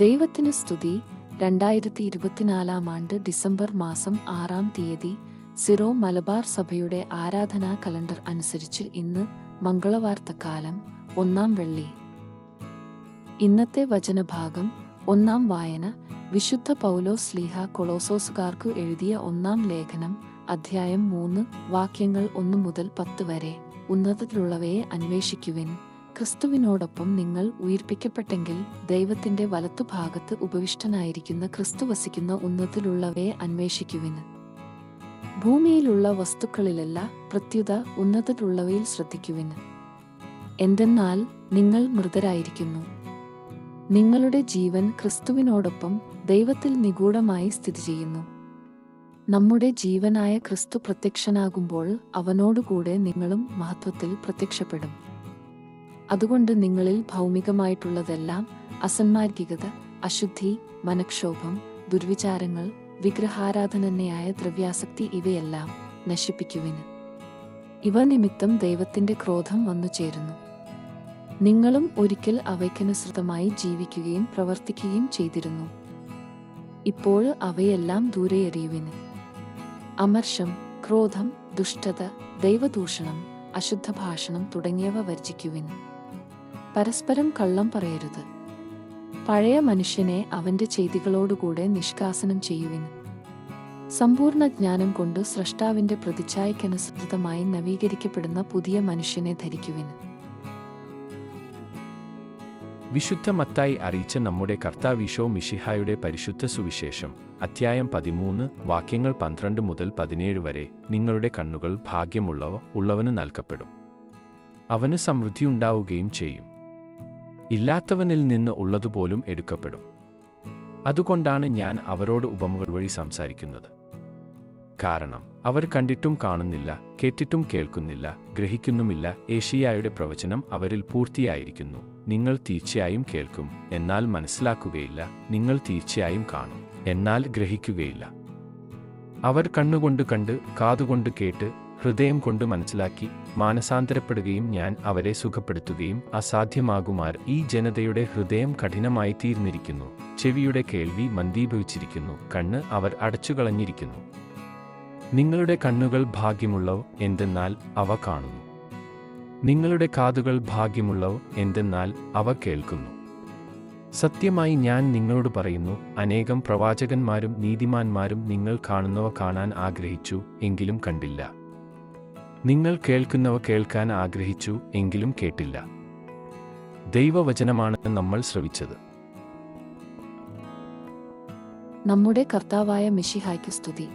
ദൈവത്തിന് സ്തുതി. രണ്ടായിരത്തി ഇരുപത്തിനാലാം ആണ്ട് ഡിസംബർ മാസം ആറാം തീയതി സിറോ മലബാർ സഭയുടെ ആരാധനാ കലണ്ടർ അനുസരിച്ച് ഇന്ന് മംഗളവാർത്തക്കാലം ഒന്നാം വെള്ളി. ഇന്നത്തെ വചനഭാഗം ഒന്നാം വായന. വിശുദ്ധ പൗലോസ് സ്ലീഹ കൊളോസോസുകാർക്കു എഴുതിയ ഒന്നാം ലേഖനം അധ്യായം മൂന്ന് വാക്യങ്ങൾ ഒന്നു മുതൽ പത്ത് വരെ. ഉന്നതത്തിലുള്ളവയെ അന്വേഷിക്കുവിൻ. ക്രിസ്തുവിനോടൊപ്പം നിങ്ങൾ ഉയർപ്പിക്കപ്പെട്ടെങ്കിൽ ദൈവത്തിന്റെ വലത്തുഭാഗത്ത് ഉപവിഷ്ടനായിരിക്കുന്ന ക്രിസ്തു വസിക്കുന്ന ഉന്നതിലുള്ളവയെ അന്വേഷിക്കുവിന് ഭൂമിയിലുള്ള വസ്തുക്കളിലല്ല പ്രത്യുത ഉന്നതത്തിലുള്ളവയിൽ ശ്രദ്ധിക്കുവിന് എന്തെന്നാൽ നിങ്ങൾ മൃതരായിരിക്കുന്നു. നിങ്ങളുടെ ജീവൻ ക്രിസ്തുവിനോടൊപ്പം ദൈവത്തിൽ നിഗൂഢമായി സ്ഥിതി ചെയ്യുന്നു നമ്മുടെ ജീവനായ ക്രിസ്തു പ്രത്യക്ഷനാകുമ്പോൾ അവനോടുകൂടെ നിങ്ങളും മഹത്വത്തിൽ പ്രത്യക്ഷപ്പെടും. അതുകൊണ്ട് നിങ്ങളിൽ ഭൗമികമായിട്ടുള്ളതെല്ലാം അസന്മാർഗികത അശുദ്ധി മനക്ഷോഭം ദുർവിചാരങ്ങൾ വിഗ്രഹാരാധനന്യായ ദ്രവ്യാസക്തി ഇവയെല്ലാം നശിപ്പിക്കുവിന് ഇവ നിമിത്തം ദൈവത്തിന്റെ ക്രോധം വന്നു ചേരുന്നു. നിങ്ങളും ഒരിക്കൽ അവയ്ക്കനുസൃതമായി ജീവിക്കുകയും പ്രവർത്തിക്കുകയും ചെയ്തിരുന്നു. ഇപ്പോൾ അവയെല്ലാം ദൂരെ എറിയുവിന് അമർഷം ക്രോധം ദുഷ്ടത ദൈവദൂഷണം അശുദ്ധ ഭാഷണം തുടങ്ങിയവ വർജിക്കുവിന് പരസ്പരം കള്ളം പറയരുത്. പഴയ മനുഷ്യനെ അവന്റെ ചെയ്തികളോടുകൂടെ നിഷ്കാസനം ചെയ്യുവിന് സമ്പൂർണ ജ്ഞാനം കൊണ്ട് സ്രഷ്ടാവിന്റെ പ്രതിച്ഛായക്കനുസൃതമായി നവീകരിക്കപ്പെടുന്ന പുതിയ മനുഷ്യനെ ധരിക്കുവിന് വിശുദ്ധ മത്തായി അറിയിച്ച നമ്മുടെ കർത്താവിഷോ മിഷിഹായുടെ പരിശുദ്ധ സുവിശേഷം അധ്യായം പതിമൂന്ന് വാക്യങ്ങൾ പന്ത്രണ്ട് മുതൽ പതിനേഴ് വരെ നിങ്ങളുടെ കണ്ണുകൾ ഭാഗ്യമുള്ളവ ഉള്ളവന് നൽകപ്പെടും. അവന് സമൃദ്ധിയുണ്ടാവുകയും ചെയ്യും. ഇല്ലാത്തവനിൽ നിന്ന് ഉള്ളതുപോലും എടുക്കപ്പെടും. അതുകൊണ്ടാണ് ഞാൻ അവരോട് ഉപമകൾ വഴി സംസാരിക്കുന്നത്. കാരണം അവർ കണ്ടിട്ടും കാണുന്നില്ല കേട്ടിട്ടും കേൾക്കുന്നില്ല ഗ്രഹിക്കുന്നുമില്ല ഏഷ്യായുടെ പ്രവചനം അവരിൽ പൂർത്തിയായിരിക്കുന്നു. നിങ്ങൾ തീർച്ചയായും കേൾക്കും എന്നാൽ മനസ്സിലാക്കുകയില്ല നിങ്ങൾ തീർച്ചയായും കാണും എന്നാൽ ഗ്രഹിക്കുകയില്ല. അവർ കണ്ണുകൊണ്ട് കണ്ട് കാതുകൊണ്ട് കേട്ട് ഹൃദയം കൊണ്ട് മനസ്സിലാക്കി മാനസാന്തരപ്പെടുകയും ഞാൻ അവരെ സുഖപ്പെടുത്തുകയും അസാധ്യമാകുമാർ ഈ ജനതയുടെ ഹൃദയം കഠിനമായി തീർന്നിരിക്കുന്നു. ചെവിയുടെ കേൾവി മന്ദീഭവിച്ചിരിക്കുന്നു. കണ്ണ് അവർ അടച്ചുകളഞ്ഞിരിക്കുന്നു. നിങ്ങളുടെ കണ്ണുകൾ ഭാഗ്യമുള്ളവ എന്തെന്നാൽ അവ കാണുന്നു. നിങ്ങളുടെ കാതുകൾ ഭാഗ്യമുള്ളവ എന്തെന്നാൽ അവ കേൾക്കുന്നു. സത്യമായി ഞാൻ നിങ്ങളോട് പറയുന്നു അനേകം പ്രവാചകന്മാരും നീതിമാന്മാരും നിങ്ങൾ കാണുന്നവ കാണാൻ ആഗ്രഹിച്ചു എങ്കിലും കണ്ടില്ല. നിങ്ങൾ കേൾക്കുന്നവ കേൾക്കാൻ ആഗ്രഹിച്ചു എങ്കിലും കേട്ടില്ല. ദൈവവചനമാണ് നമ്മൾ ശ്രവിച്ചത്. നമ്മുടെ കർത്താവായ മിഷിഹായ്ക്ക് സ്തുതി.